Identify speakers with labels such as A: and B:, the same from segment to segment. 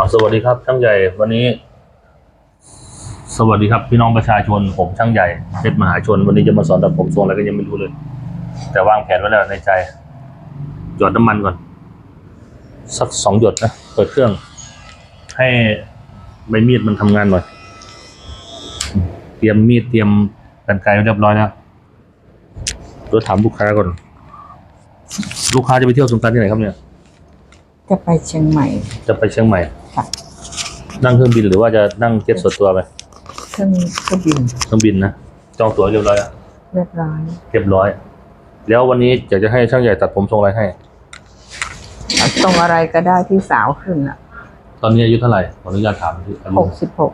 A: อ๋อสวัสดีครับช่างใหญ่วันนี้ สวัสดีครับพี่น้องประชาชนผมช่างใหญ่เพชรมหาชน วันนี้จะมาสอนตัดผมทรงอะไรก็ยังไม่รู้เลย แต่วางแผนไว้แล้วในใจ หยดน้ำมันก่อน สักสองหยดนะเปิดเครื่อง ให้ใบมีดมันทำงานหน่อย เตรียมมีดเตรียมกันไกรไว้เรียบร้อยแล้วเดี๋ยวถามลูกค้าก่อน ลูกค้าจะไปเที่ยวสงกรานต์ที่ไหนครับเนี่ย
B: จะไปเชียงใหม่
A: จะไปเชียงใหม่
B: ค่ะ
A: นั่งเครื่องบินหรือว่าจะนั่งเจ็ตส่วนตัวไป
B: เครื่องเครื่องบิน
A: เครื่องบินนะจองตั๋วเรียบร้อยแล้ว
B: เรียบร้อย
A: เรียบร้อย แล้ววันนี้อยากจะให้ช่างใหญ่ตัดผมทรงอะไรให้
B: เอาตรงอะไรก็ได้ที่สาวขึ้นอะ
A: ตอนนี้อายุเท่าไหร่ขออนุญาตถามที่อายุ
B: หกสิบหก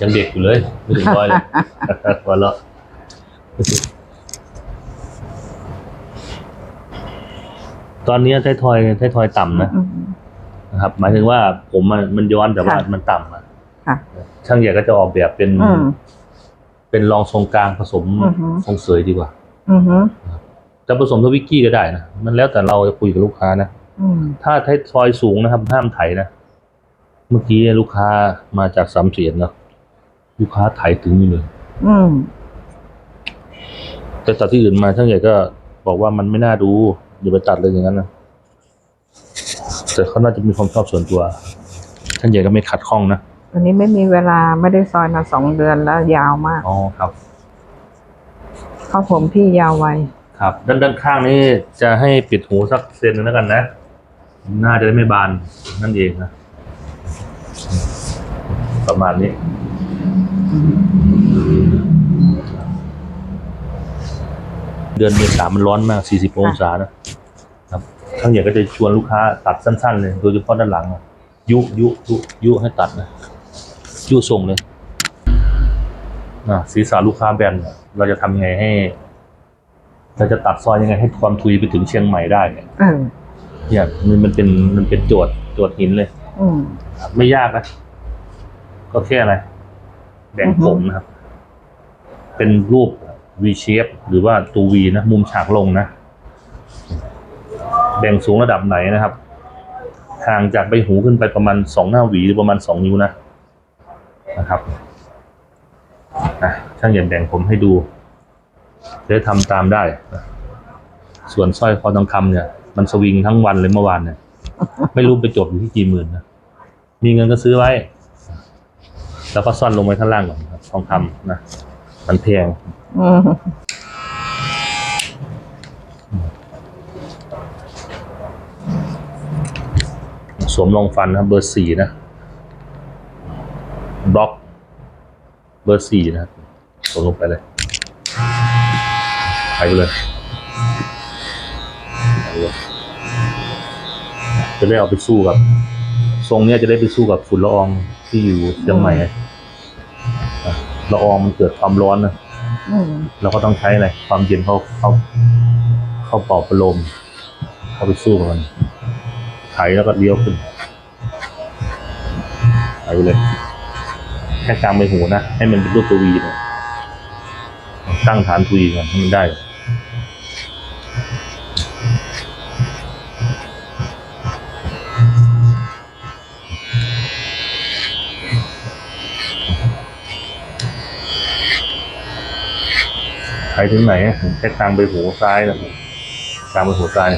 A: ยังเด็กอยู่เลยไม่ถึงร้อยเลยวันละตอนนี้ไทยทอยไทยทอยต่ำนะ
B: อืม
A: นะครับ หมายถึงว่าผมมันมันย้อนแต่ว่า
B: ค่ะ
A: มันต่ำอะ
B: ค่ะ
A: ช่างใหญ่ก็จะออกแบบเป็น
B: อืม
A: เป็นรองทรงกลางผสม
B: อือฮึ
A: ทรงเสยดีกว่า
B: อือฮึ
A: จะผสมทวิกกี้ก็ได้นะมันแล้วแต่เราจะคุยกับลูกค้านะ
B: อืม
A: ถ้าไทยทอยสูงนะครับ ห้ามไถนะเมื่อกี้ลูกค้ามาจากสามเสียนเนาะลูกค้าไถถึงนี่เลย
B: อืม
A: แต่ตัดที่อื่นมาช่างใหญ่ก็บอกว่ามันไม่น่าดูอย่าไปตัดเลยอย่างนั้นนะ แต่เขาน่าจะมีความชอบส่วนตัวช่างใหญ่ก็ไม่ขัดข้องนะ
B: วันนี้ไม่มีเวลาไม่ได้ซอยมาสองเดือนแล้วยาวมาก
A: อ๋อครับ
B: เข้าผมพี่ยาวไว
A: ครับ ด้านด้านข้างนี้จะให้ปิดหูสักเซนหนึงแล้วกันนะหน้าจะได้ไม่บานนั่นเองนะประมาณนี้ เดือนเมษามันร้อนมาก 40 องศานะ ครับทั้งใหญ่ก็จะชวนลูกค้าตัดสั้นๆเลยโดยเฉพาะด้านหลังอะยุยุยุยุให้ตัดนะยุส่งเลยนะศีรษะลูกค้าแบนเนี่ยเราจะทำยังไงให้เราจะตัดซอยยังไงให้ความทุยไปถึงเชียงใหม่ได้เนี่ย
B: เออ
A: เนี่ยมันมันเป็นมันเป็นโจทย์โจทย์หินเลย
B: อืม
A: ไม่ยากนะก็แค่อะไรแบ่ง
B: อือฮึ
A: ผมนะครับ เป็นรูป V shape หรือว่าตัว V นะ มุมฉากลงนะ แบ่งสูงระดับไหนนะครับ ห่างจากใบหูขึ้นไปประมาณสองหน้าหวีหรือประมาณสองนิ้วนะนะครับนะช่างเหยียนแบ่งผมให้ดูจะได้ทำตามได้นะส่วนสร้อยคอทองคำเนี่ย มันสวิงทั้งวันเลยเมื่อวานเนี่ย ไม่รู้ไปจบอยู่ที่กี่หมื่นนะมีเงินก็ซื้อไว้ แล้วก็ซ่อนลงไว้ข้างล่างก่อนครับทองคำนะ มันแพง
B: อืม
A: สวมรองฟันนะครับเบอร์สี่นะบล็อก เบอร์สี่นะครับสวมลงไปเลยไปเลยไปเลยจะได้เอาไปสู้กับ ทรงเนี้ยจะได้ไปสู้กับฝุ่นละอองที่อยู่เชียงใหม่อะละอองมันเกิดความร้อนนะ
B: อืม
A: เราก็ต้องใช้อะไรความเย็นเข้าเข้าเข้าเป่าประโลมเข้าไปสู้กับมันไถแล้วก็เลี้ยวขึ้นไถไปเลยแค่กลางใบหูนะ ให้มันเป็นรูปตัววีนะตั้งฐานทุยก่อนให้มันได้ไถถึงไหนแค่กลางใบหูซ้ายนะกลางใบหูซ้าย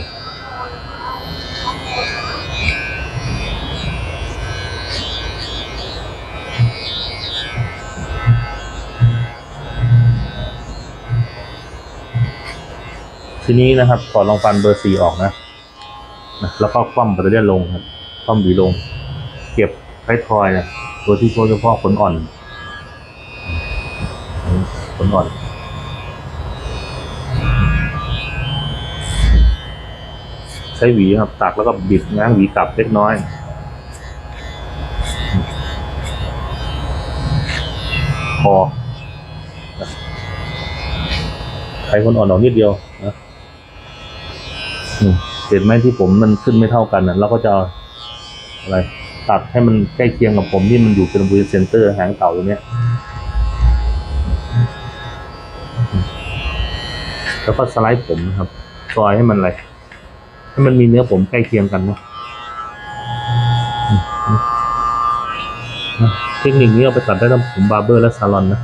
A: ทีนี้นะครับถอดรองฟันเบอร์สี่ออกนะนะ แล้วก็คว่ำแบตเตอรี่ลงครับคว่ำหวีลง เก็บไททอยนะตัวที่โดยเฉพาะขนอ่อนขนอ่อนใช้หวีครับ ตักแล้วก็บิดง้างหวีกลับเล็กน้อยพอใช้คนอ่อนออกนิดเดียวนะ อืมเห็นไหมที่ผมมันขึ้นไม่เท่ากันนะเราก็จะอะไรตัดให้มันใกล้เคียงกับผมที่มันอยู่เป็นบริเวณเซนเตอร์หางเต่าตรงเนี้ยแล้วก็สไลด์ผมนะครับ ซอยให้มันอะไรให้มันมีเนื้อผมใกล้เคียงกันนะเทคนิคนี้เอาไปตัดได้ทั้งผมบาร์เบอร์และซาลอนนะ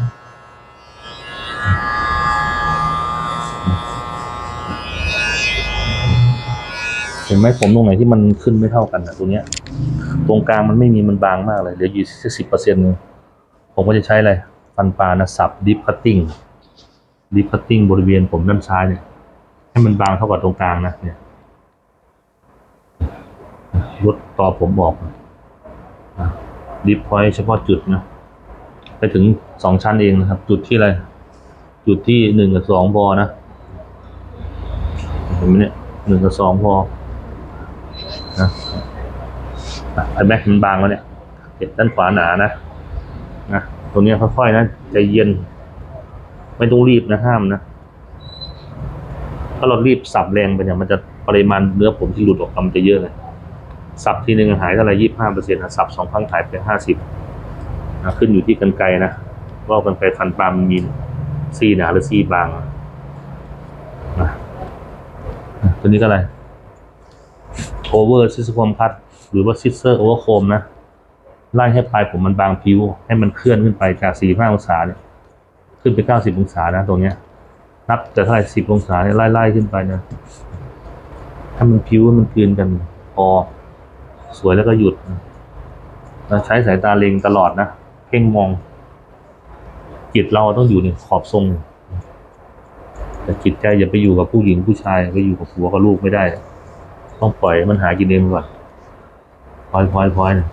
A: เห็นไหมผมตรงไหนที่มันขึ้นไม่เท่ากันนะตรงเนี้ย ตรงกลางมันไม่มีมันบางมากเลยเดี๋ยวอยู่ที่สิบเปอร์เซ็นต์ผมก็จะใช้อะไรฟันปลานะสับดิฟคัตติ้งดิฟคัตติ้งบริเวณผมด้านซ้ายเนี่ย ให้มันบางเท่ากับตรงกลางนะเนี่ยลดต่อผมออกดิฟพอยต์เฉพาะจุดนะไปถึงสองชั้นเองนะครับ จุดที่อะไรจุดที่หนึ่งกับสองพอนะเห็นไหมเนี่ยหนึ่งกับสองพอ นะอะไอ้แม็กมันบางแล้วเนี่ยเก็บด้านขวาหนานะนะตรงนี้ค่อยๆนะใจเย็น ไม่ต้องรีบนะห้ามนะถ้าเรารีบสับแรงไปเนี่ยมันจะปริมาณเนื้อผมที่หลุดออกมามันจะเยอะเลยสับทีหนึ่งหายเท่าไหร่ยี่ห้าเปอร์เซ็นต์นะสับสองครั้งหายไปห้าสิบนะขึ้นอยู่ที่กันไกรนะว่ากันไกฟันปลามมีซี่หนาหรือซี่บางนะตัวนี้ก็อะไร over scissor cut หรือว่า scissor over comb นะไล่ให้ปลายผมมันบางผิว ให้มันเคลื่อนขึ้นไปจาก 45 องศาเนี่ยขึ้นไป 90 องศานะตรงเนี้ยนับแต่เท่าไหร่10 องศาเนี่ยไล่ไล่ขึ้นไปนะให้มันผิวมันคืนกันพอสวยแล้วก็หยุดนะเราใช้สายตาเล็งตลอดนะเพ่งมอง จิตเราต้องอยู่ในขอบทรงแต่จิตใจอย่าไปอยู่กับผู้หญิงผู้ชายไปอยู่กับผัวกับลูกไม่ได้ ต้องปล่อยให้มันหากินเองก่อนพลอยพลอยพลอยนะ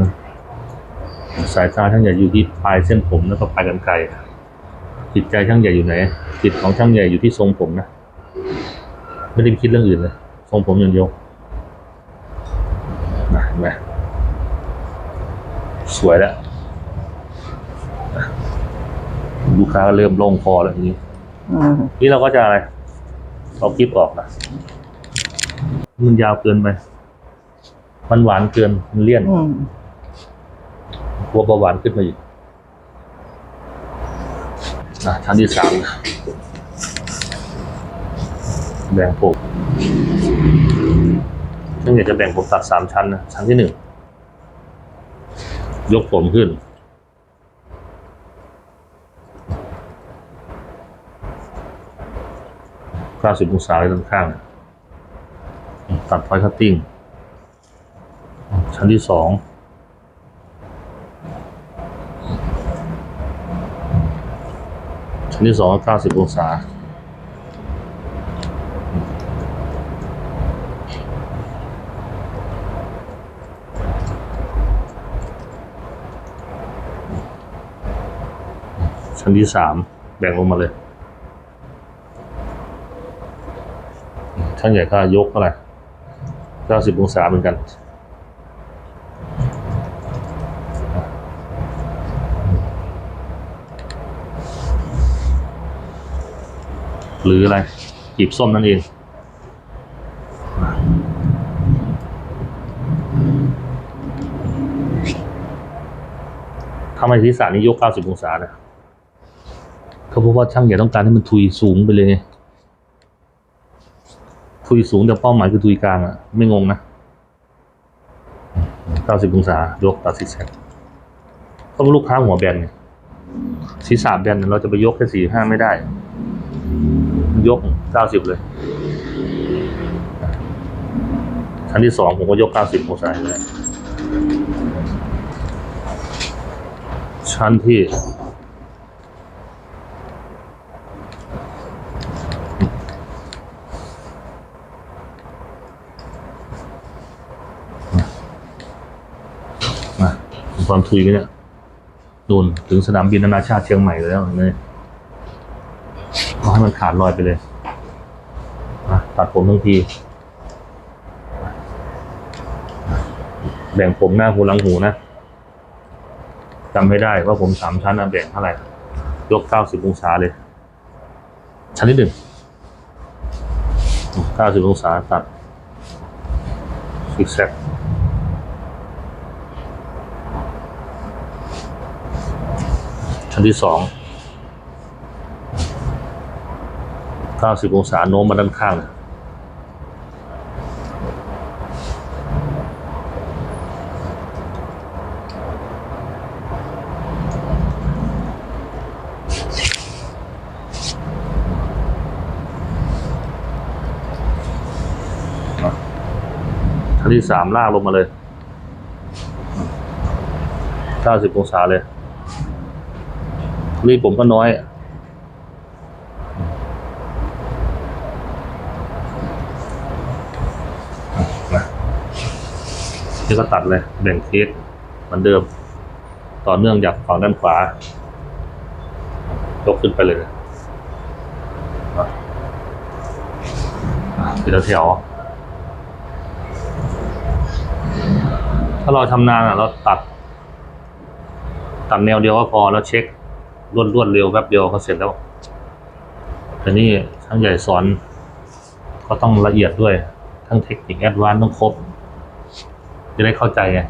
A: นะสายตาช่างใหญ่อยู่ที่ปลายเส้นผมแล้วก็ปลายกันไกรจิตใจช่างใหญ่อยู่ไหน จิตของช่างใหญ่อยู่ที่ทรงผมนะ ไม่ได้ไปคิดเรื่องอื่นเลย ทรงผมอย่างเดียวนะเห็นไหมสวยแล้วลูกค้าก็เริ่มโล่งคอแล้วทีนี้
B: อืม
A: นี่เราก็จะอะไร เอาคลิปออกนะมันยาวเกินไป มันหวานเกิน มันเลี่ยน
B: อืม
A: กลัวเบาหวานขึ้นมาอีกนะชั้นที่สามนะแบ่งผมซึ่งอยากจะแบ่งผมตัดสามชั้นนะชั้นที่หนึ่ง ยกผมขึ้น 90 องศาเลยด้านข้าง ตัดไฟคัตติ้ง ชั้นที่สองชั้นที่สองเก้าสิบองศาชั้นที่สามแบ่งลงมาเลย ช่างใหญ่ก็ยกเท่าไรเก้าสิบองศาเหมือนกันหรืออะไรกีบส้มนั่นเอง ทำไมศีรษะนี้ยก 90 องศานะเขาเพราะว่าช่างใหญ่ต้องการให้มันทุยสูงไปเลยไง ทุยสูงแต่เป้าหมายคือทุยกลางอะไม่งงนะ90องศายกตัดซิแซกเพราะว่าลูกค้าหัวแบนเนี่ยศีรษะแบนเนี่ยเราจะไปยกแค่สี่ห้าไม่ได้ ยก90เลยชั้นที่สองผมก็ยก90องศาเลยชั้นที่ มา ความทุยกันเนี่ยนู่นถึงสนามบินนานาชาติเชียงใหม่แล้วเนี่ยเอาให้มันขาดลอยไปเลยตัดผมทั้งที แบ่งผมหน้าหูหลังหูนะจำไม่ได้ว่าผมสามชั้นแบ่งเท่าไหร่ ยกเก้าสิบองศาเลย ชั้นที่หนึ่งเก้าสิบองศาตัดซิกแซก ชั้นที่สองเก้าสิบองศาโน้มมาด้านข้าง ชั้นที่สามลากลงมาเลย90องศาเลย รีบผมก็น้อยนะนี่ก็ตัดเลยแบ่งเค้กเหมือนเดิม ต่อเนื่องจากฝั่งด้านขวายกขึ้นไปเลยนะอะอะทีละแถวถ้าเราทำนานอะ เราตัด ตัดแนวเดียวก็พอแล้วเช็ค รวดรวดเร็วแป๊บเดียวก็เสร็จแล้ว แต่นี่ช่างใหญ่สอน ก็ต้องละเอียดด้วย ทั้งเทคนิคแอดวานซ์ต้องครบ จะได้เข้าใจไง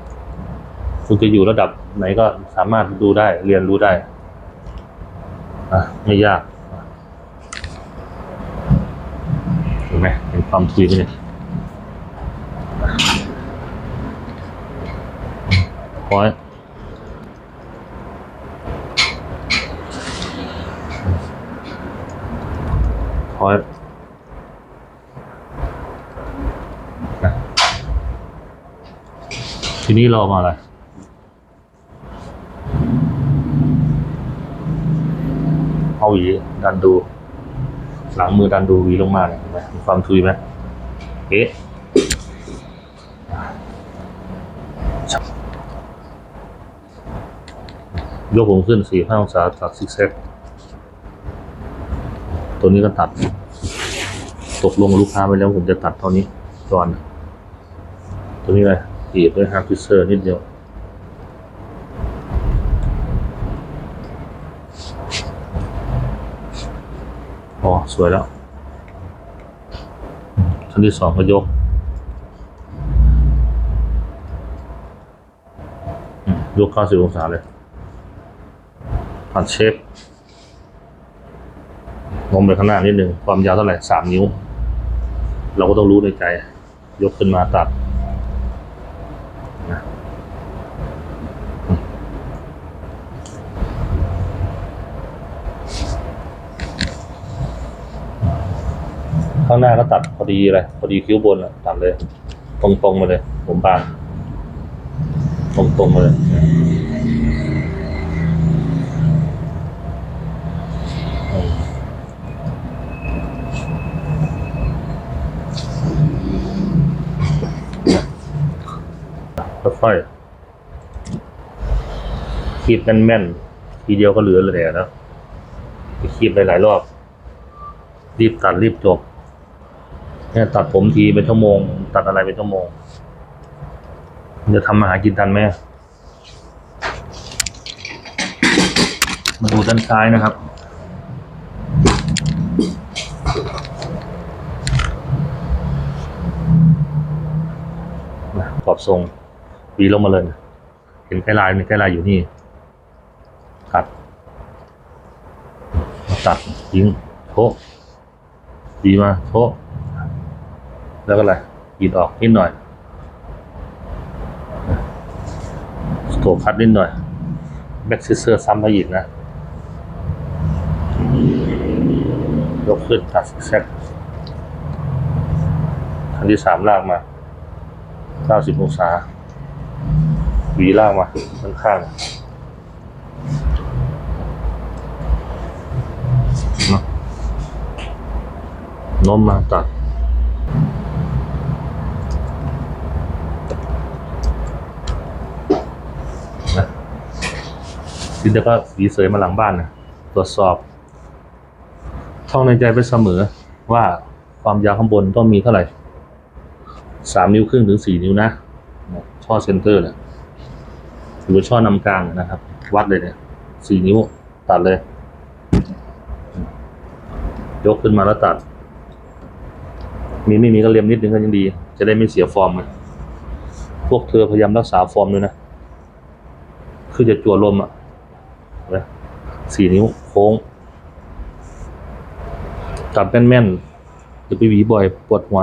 A: คุณจะอยู่ระดับไหนก็สามารถดูได้ เรียนรู้ได้ อะ ไม่ยากเห็นไหมเห็นความทุยไหมเนี่ยพอ พอทีนี้เรามาอะไรเอาหวีดันดู หลังมือดันดูหวีลงมาเนี่ยเห็นไหมมีความทุยไหมเอ๊ะยกผมขึ้นสี่ห้าองศาตัดซิกแซก ตัวนี้ก็ตัด ตกลงลูกค้าไปแล้วผมจะตัดเท่านี้ก่อน ตัวนี้เลยตีบด้วยฮาร์ดพิเซอร์นิดเดียวพอสวยแล้วชั้นที่สองก็ยกยกเข้าสิบองศาเลยผัดเชฟ งมไปข้างหน้านิดหนึ่งความยาวเท่าไหร่สามนิ้ว เราก็ต้องรู้ในใจ ยกขึ้นมาตัดนะข้างหน้าก็ตัดพอดีเลยพอดีคิ้วบนอะตัดเลย ตรงๆมาเลย ผมบางตรงๆมาเลย ค่อยๆคีบแม่นๆทีเดียวก็เหลือเลยนะไปคีบหลายๆรอบ รีบตัดรีบจบเนี่ยตัดผมทีเป็นชั่วโมง ตัดอะไรเป็นชั่วโมงจะทำมาหากินทันไหมมาดูด้านซ้ายนะครับนะกอบทรง วีลงมาเลยเห็นแค่ลายมีแค่ลายอยู่นี่ตัดตัดทิ้งโชะดีมาโชะแล้วก็อะไรหยีดออกนิดหน่อยสโตคัดนิดหน่อยแบ็กซิเซอร์ซ้ำไปอีกนะ ยกขึ้นตัดแซกอันที่สามลากมาเก้าสิบองศา หวีล่างมาข้างข้างๆโน้มมาตัดนะทีนี้ก็หวีเสยมาหลังบ้านนะตรวจสอบ ท่องในใจไปเสมอว่าความยาวข้างบนต้องมีเท่าไหร่สามนิ้วครึ่งถึงสี่นิ้วนะช่อเซนเตอร์เนี่ย รือว่าช่อนำกลางนะครับ วัดเลยเนี่ยสี่นิ้วตัดเลย ยกขึ้นมาแล้วตัด มีไม่มีก็เลียมนิดนึงก็ยังดี จะได้ไม่เสียฟอร์มนะพวกเธอพยายามรักษาฟอร์มด้วยนะ คือจะจั่วลมอะนไหมสี่นิ้วโค้ง ตัดแม่นๆอย่าไปหวีบ่อยปวดหัว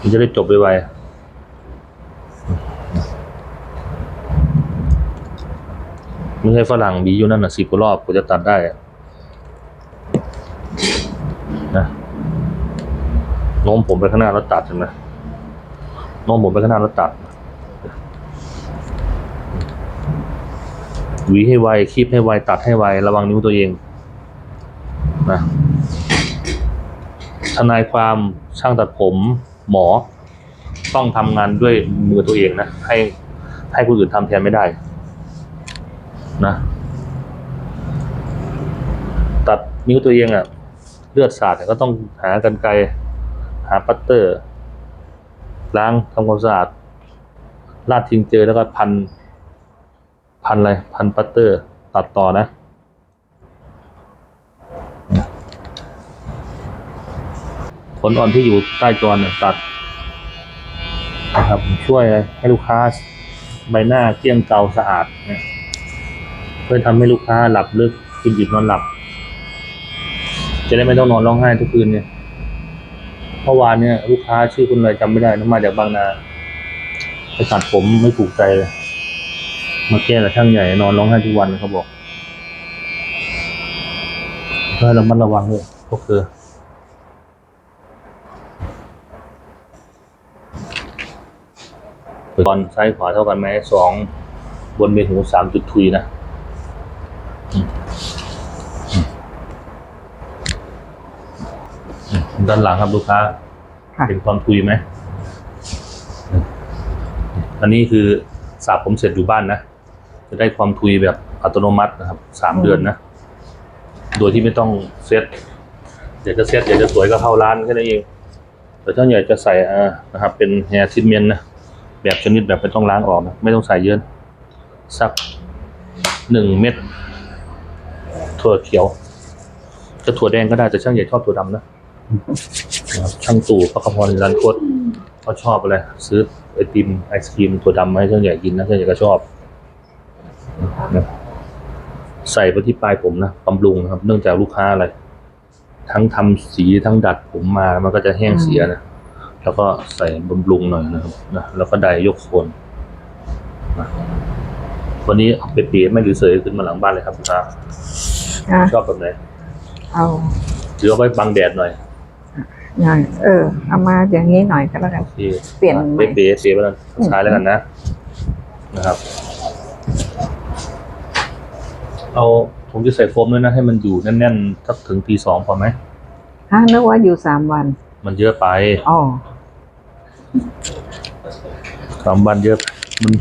A: มันจะได้จบไวๆ ไม่ใช่ฝรั่งบีอยู่นั่นนะสิบกว่ารอบกูจะตัดได้นะโน้มผมไปข้างหน้าแล้วตัดใช่ไหมโน้มผมไปข้างหน้าแล้วตัดหวีให้ไวคีบให้ไวตัดให้ไวระวังนิ้วตัวเองนะทนายความช่างตัดผมหมอต้องทำงานด้วยมือตัวเองนะให้ให้คนอื่นทำแทนไม่ได้ นะ ตัดนิ้วตัวเองอะ่ะ เลือดสาดก็ต้องหากันไกรหาปัตเตอร์ ล้างทำความสะอาดลาดทิ้งเจอแล้วก็พัน พันอะไร พันปัตเตอร์ ตัดต่อนะขนอ่อนที่อยู่ใต้จอเนี่ยตัดนะครับช่วยให้ลูกค้าใบหน้าเกลี้ยงเกาสะอาดนะเพื่อทำให้ลูกค้าหลับลึกกินดิบนอนหลับ จะได้ไม่ต้องนอนร้องไห้ทุกคืนเนี่ยเมื่อวานเนี่ยลูกค้าชื่อคุณอะไรจำไม่ได้นะมาจากบางนาไปตัดผมไม่ถูกใจเลย มาแก้กับช่างใหญ่นอนร้องไห้ทุกวันเขาบอกก็ให้ระมัดระวังด้วยก็คือตอนซ้ายขวาเท่ากันไหมสองบนเมหูสามจุดทุยนะ ด้านหลังครับลูกค้า
B: ค่ะ
A: เป็นความทุยไหม อันนี้คือสระผมเสร็จอยู่บ้านนะ จะได้ความทุยแบบอัตโนมัตินะครับ สามเดือนนะ โดยที่ไม่ต้องเซตอยากจะเซตอยากจะสวยก็เข้าร้านแค่นั้นเอง แต่ถ้าอยากจะใส่อ่านะครับ เป็นแฮร์ทิทเมนนะ แบบชนิดแบบไม่ต้องล้างออกนะ ไม่ต้องใส่เยอะสักหนึ่งเม็ดถั่วเขียว จะถั่วแดงก็ได้แต่ช่างใหญ่ชอบถั่วดำนะนะครับ ช่างตู่พระกพรรันโคตเขาชอบอะไรซื้อไอติมไอศครีมถั่วดำมาให้ช่างใหญ่กินนะช่างใหญ่ก็ชอบนะใส่ไปที่ปลายผมนะบำรุงนะครับ เนื่องจากลูกค้าอะไร ทั้งทำสีทั้งดัดผมมามันก็จะแห้งเสียนะแล้วก็ใส่บำรุงหน่อยนะครับนะแล้วก็ไดยกโคนนะวันนี้เอาไปเปียไม่หรือเสยขึ้นมาหลังบ้านเลยครับลูกค้า
B: อะ
A: ชอบแบบไหน
B: เอา
A: หรือเอาไว้บังแดดหน่อย
B: อย่างเออ เอามาอย่างนี้หน่อยก็แล้วกัน
A: ที่
B: เปลี่ยนใหม่
A: เป๊ะๆเสียไปแล้วสุดท้ายแล้วกันนะ นะครับ เอาผมจะใส่โฟมด้วยนะ ให้มันอยู่แน่นๆสักถึงตีสองพอไหม
B: ฮะนึกว่าอยู่สามวัน
A: มันเยอะไป
B: อ๋อ
A: สามวันเยอะ มัน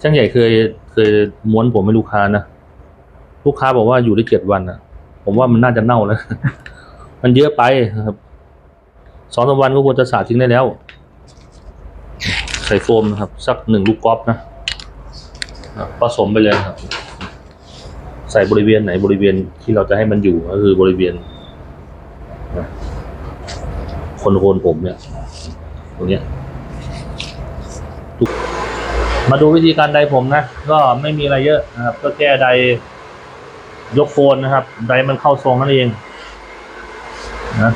A: ช่างใหญ่เคยเคยม้วนผมให้ลูกค้านะ ลูกค้าบอกว่าอยู่ได้เจ็ดวันนะผมว่ามันน่าจะเน่าแล้ว มันเยอะไปนะครับ สองสามวันก็ควรจะสาดทิ้งได้แล้ว ใส่โฟมนะครับ สักหนึ่งลูกกอล์ฟนะผสมไปเลยครับ ใส่บริเวณไหนบริเวณที่เราจะให้มันอยู่ก็คือบริเวณคนโคนผมเนี่ยตรงเนี้ยมาดูวิธีการไดผมนะ ก็ไม่มีอะไรเยอะนะครับ ก็แก้ไดยกโคนนะครับไดมันเข้าทรงนั่นเองนะ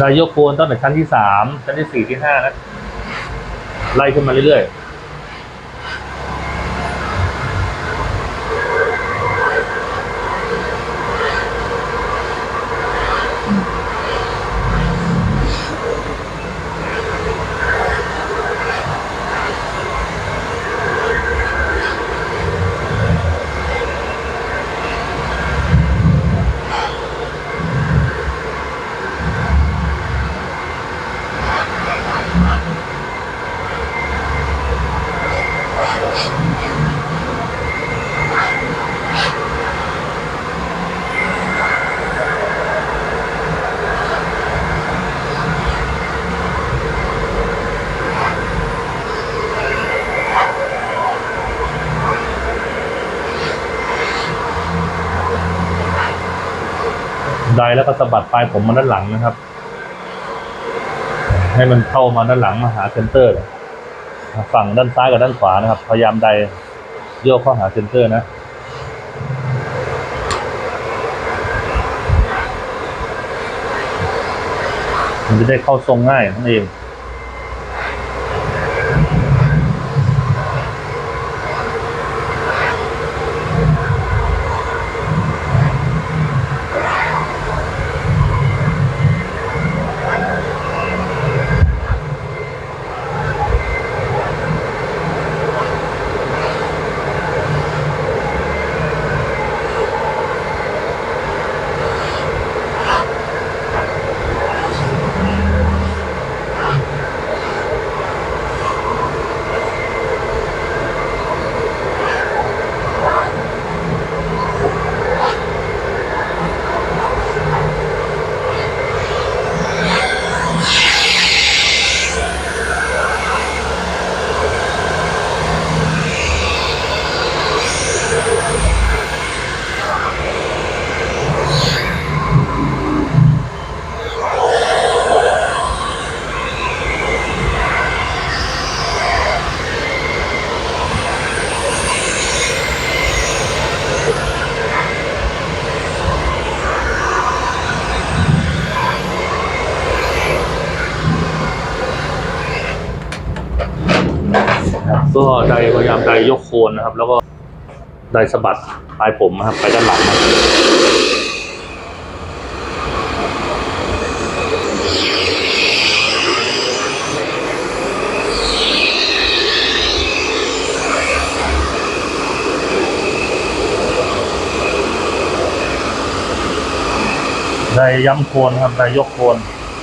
A: ไดยกโคนตั้งแต่ชั้นที่สามชั้นที่สี่ที่ห้านะไล่ขึ้นมาเรื่อยๆ ไดแล้วก็สะบัดปลายผมมาด้านหลังนะครับ ให้มันเข้ามาด้านหลังมาหาเซนเตอร์ฝั่งด้านซ้ายกับด้านขวานะครับ พยายามไดโยกเข้าหาเซนเตอร์นะมันจะได้เข้าทรงง่ายนั่นเอง ครับ ก็ไดพยายามไดยกโคนนะครับ แล้วก็ไดสะบัดปลายผมนะครับ ไปด้านหลังได้ย้ำโคนครับได้ยกโคน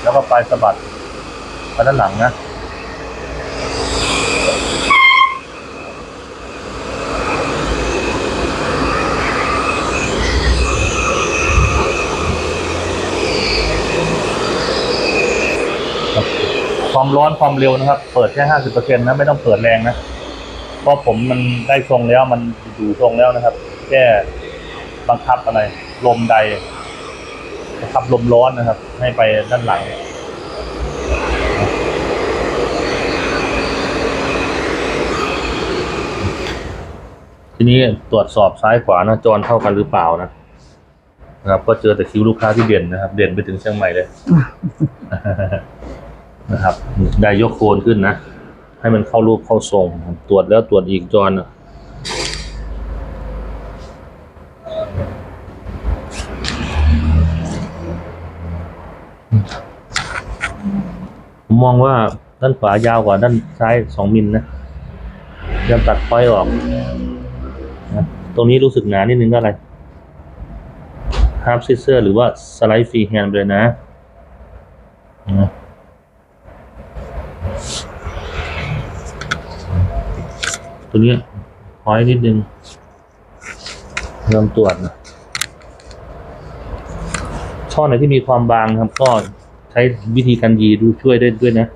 A: แล้วก็ปลายสะบัดไปด้านหลังนะ ความร้อนความเร็วนะครับ เปิดแค่ห้าสิบเปอร์เซ็นต์นะ ไม่ต้องเปิดแรงนะ เพราะผมมันได้ทรงแล้วมันอยู่ทรงแล้วนะครับ แค่บังคับอะไร ลมใดบังคับลมร้อนนะครับ ให้ไปด้านหลังทีนี้ตรวจสอบซ้ายขวาน้าจรเท่ากันหรือเปล่านะนะครับ ก็เจอแต่คิวลูกค้าที่เด่นนะครับ เด่นไปถึงเชียงใหม่เลย นะครับ ได้ยกโคนขึ้นนะ ให้มันเข้ารูปเข้าทรง ตรวจแล้วตรวจอีกจอนนะผมมองว่าด้านขวายาวกว่าด้านซ้ายสองมิลนะยังตัดพอยออกนะตรงนี้รู้สึกหนานิดนึงก็อะไรฮาร์ปซิเซอร์หรือว่าสไลด์ฟรีแฮนด์เลยนะนะ ตัวนี้พอยนิดนึงเริ่มตรวจนะช่อไหนที่มีความบางครับก็ใช้วิธีการยีดูช่วยได้ด้วยนะ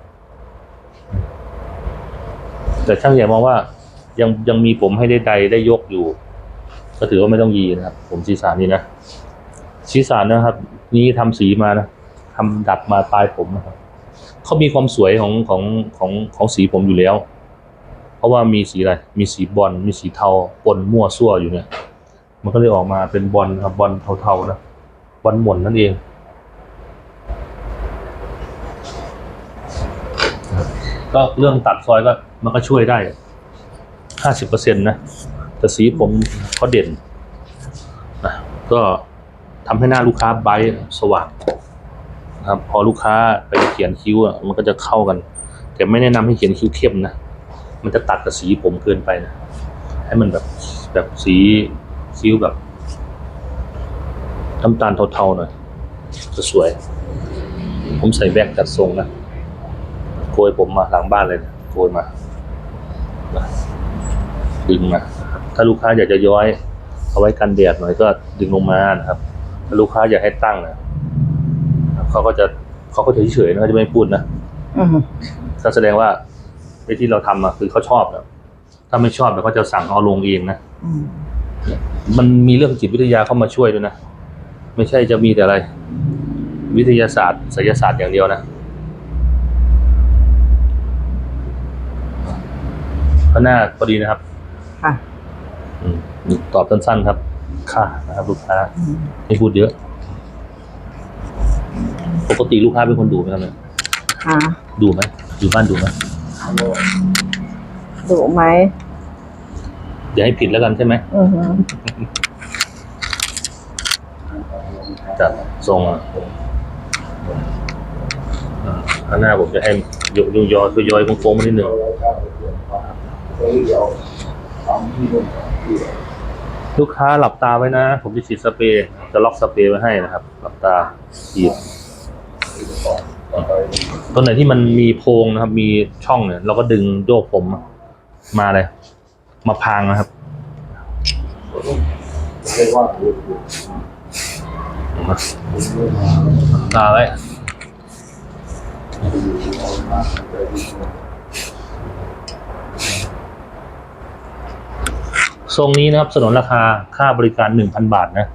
A: แต่ช่างใหญ่มองว่ายังยังมีผมให้ได้ใดได้ยกอยู่ ก็ถือว่าไม่ต้องยีนะครับ ผมศีรษะนี่นะศีรษะนะครับ นี้ทำสีมานะทำดัดมาปลายผมนะครับเขามีความสวยของของของของสีผมอยู่แล้ว เพราะว่ามีสีอะไร มีสีบอล มีสีเทาปนมั่วซั่วอยู่เนี่ย มันก็เลยออกมาเป็นบอลครับบอลเทาๆนะ บอลหม่นนั่นเองก็เรื่องตัดซอยก็มันก็ช่วยได้ห้าสิบเปอร์เซ็นต์นะ แต่สีผมเขาเด่นนะก็ทำให้หน้าลูกค้าไบสว่างนะครับพอลูกค้าไปเขียนคิ้วอะมันก็จะเข้ากัน แต่ไม่แนะนำให้เขียนคิ้วเข้มนะ มันจะตัดกับสีผมเกินไปนะให้มันแบบแบบสีคิ้วแบบน้ำตาลเทาๆหน่อยจะสวย ผมใส่แบ็กจัดทรงนะโกยผมมาหลังบ้านเลยนะโกยมานะดึงมาถ้าลูกค้าอยากจะย้อยเอาไว้กันแดดหน่อยก็ดึงลงมานะครับ ถ้าลูกค้าอยากให้ตั้งนะเขาก็จะเขาก็จะเฉยๆนะเขาจะไม่พูดนะ
B: อืม
A: ก็แสดงว่าไอ้ที่เราทำอะคือเขาชอบแล้ถ้าไม่ชอบเดี๋ยเขาจะสั่งเอาลงเองนะ
B: มั
A: นมีเรื่องจิตวิทยาเข้ามาช่วยด้วยนะไม่ใช่จะมีแต่อะไร วิทยาศาสตร์ศิลศาสตร์อย่างเดียวนะก็น่าพอดีนะครับ
B: ค่ะ
A: ตอบสั้นๆครับ ค่ะนะครับลูกค้าไม่พูดเยอะ ปกติลูกค้าเป็นคนดูไหมครับเนี่ยดูไหมอยู่บ้านดูไหม
B: ดุไหม
A: อย่าให้ผิดแล้วกันใช่ไหม
B: อือฮึ
A: จัดทรงอะอ่าข้างหน้าผมจะให้ยกยกยอคือยอยโค้งๆมานิดหนึ่งลูกค้าหลับตาไว้นะ ผมจะฉีดสเปรย์จะล็อกสเปรย์ไว้ให้นะครับ หลับตาฉีด ตรงไหนที่มันมีโพรงนะครับ มีช่องเนี่ย เราก็ดึงโยกผมมาเลย มาพางนะครับตาไว้ทรงนี้นะครับสนนราคาค่าบริการหนึ่งพันบาทนะ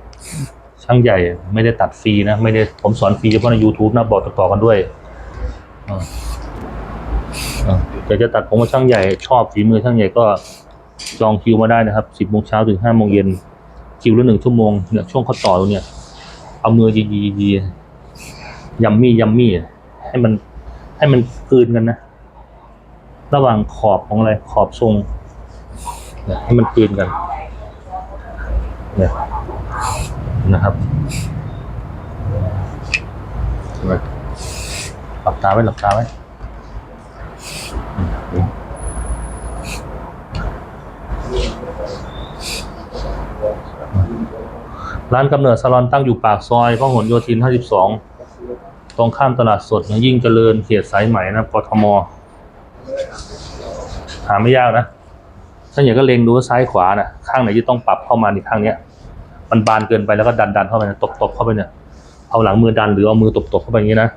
A: ช่างใหญ่ไม่ได้ตัดฟรีนะ ไม่ได้ผมสอนฟรีเฉพาะใน YouTube นะ บอกต่อๆกันด้วยแต่จะตัดผมกับช่างใหญ่ชอบฝีมือช่างใหญ่ก็จองคิวมาได้นะครับสิบโมงเช้าถึงห้าโมงเย็นคิวละหนึ่งชั่วโมงเนี่ยช่วงเขาต่อตรงเนี่ย เอามือยียียียัมมี่ยัมมี่ให้มันให้มันกลืนกันนะ ระหว่างขอบของอะไรขอบทรงให้มันกลืนกันเนี่ย นะครับหลับตาไว้หลับตาไว้ร้านกำเนิดซาลอนตั้งอยู่ปากซอยพหลโยธิน 52 ตรงข้ามตลาดสดยิ่งเจริญเขตสายไหมนะกทม หาไม่ยากนะถ้าอย่าก็เล็งดูซ้ายขวานะข้างไหนที่ต้องปรับเข้ามาในข้างเนี้ย มันบานเกินไปแล้วก็ดันดันเข้าไปนะตบตบเข้าไปเนี่ยเอาหลังมือดันหรือเอามือตบตบเข้าไปอย่างนี้นะ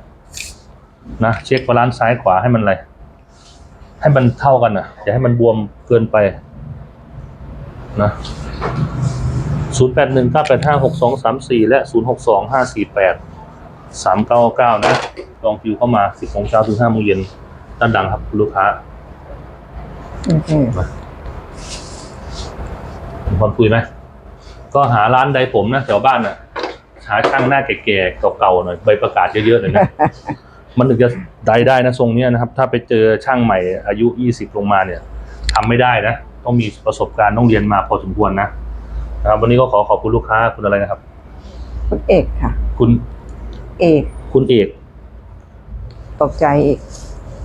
A: นะเช็คบาลานซ์ซ้ายขวาให้มันอะไรให้มันเท่ากันนะอย่าให้มันบวมเกินไปนะศูนย์แปดหนึ่งเก้าแปดห้าหกสองสามสี่และศูนย์หกสองห้าสี่แปดสามเก้าเก้านะลองคิวเข้ามาสิบโมงเช้าถึงห้าโมงเย็นด้านดังครับคุณลูกค้า
B: อือฮึ
A: มีความคุยไหม ก็หาร้านใดผมนะแถวบ้านน่ะ หาช่างหน้าแก่ๆเก่าๆหน่อยใบประกาศเยอะๆหน่อยนะมันถึงจะได้ได้นะทรงเนี้ยนะครับ ถ้าไปเจอช่างใหม่อายุยี่สิบลงมาเนี่ยทำไม่ได้นะ ต้องมีประสบการณ์ต้องเรียนมาพอสมควรนะนะครับ วันนี้ก็ขอขอบคุณลูกค้าคุณอะไรนะครับ
B: คุณเอกค่ะ
A: คุณ
B: เอก
A: คุณเอก
B: ตกใจอีก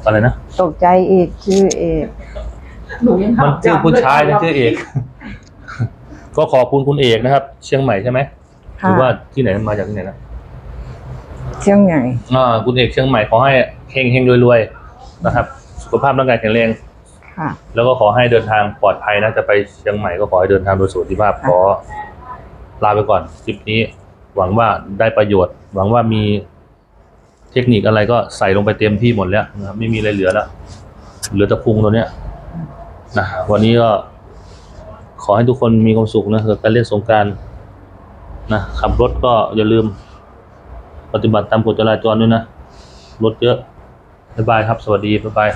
A: อะไรนะ
B: ตกใจอีกชื่อเอก
C: หนูยัง
A: มัน
C: ทำ
A: ชื่อ
C: จำ
A: ผู้ชายนะ
C: ล
A: ชื่อเอก ก็ขอบคุณคุณเอกนะครับ เชียงใหม่ใช่ไหมห
B: ค่ะ
A: รือว่าที่ไหนมาจากที่ไหนนะ
B: เชียงใหญ่
A: อ่าคุณเอกเชียงใหม่ขอให้เฮงเฮงรวยๆนะครับ สุขภาพร่างกายแข็งแรง
B: ค่ะ
A: แล้วก็ขอให้เดินทางปลอดภัยนะจะไปเชียงใหม่ก็ขอให้เดินทางโดยสวัสดิภาพ
B: ค่ะ
A: ขอลาไปก่อนคลิปนี้ หวังว่าได้ประโยชน์ หวังว่ามีเทคนิคอะไรก็ใส่ลงไปเต็มที่หมดแล้วนะครับไม่มีอะไรเหลือแล้วเหลือแต่พุงตัวเนี้ยนะวันนี้ก็ ขอให้ทุกคนมีความสุขนะกับการเล่นสงการนะขับรถก็อย่าลืม ปฏิบัติตามกฎจราจรด้วยนะ รถเยอะ บ๊ายบายครับ สวัสดี บ๊ายบาย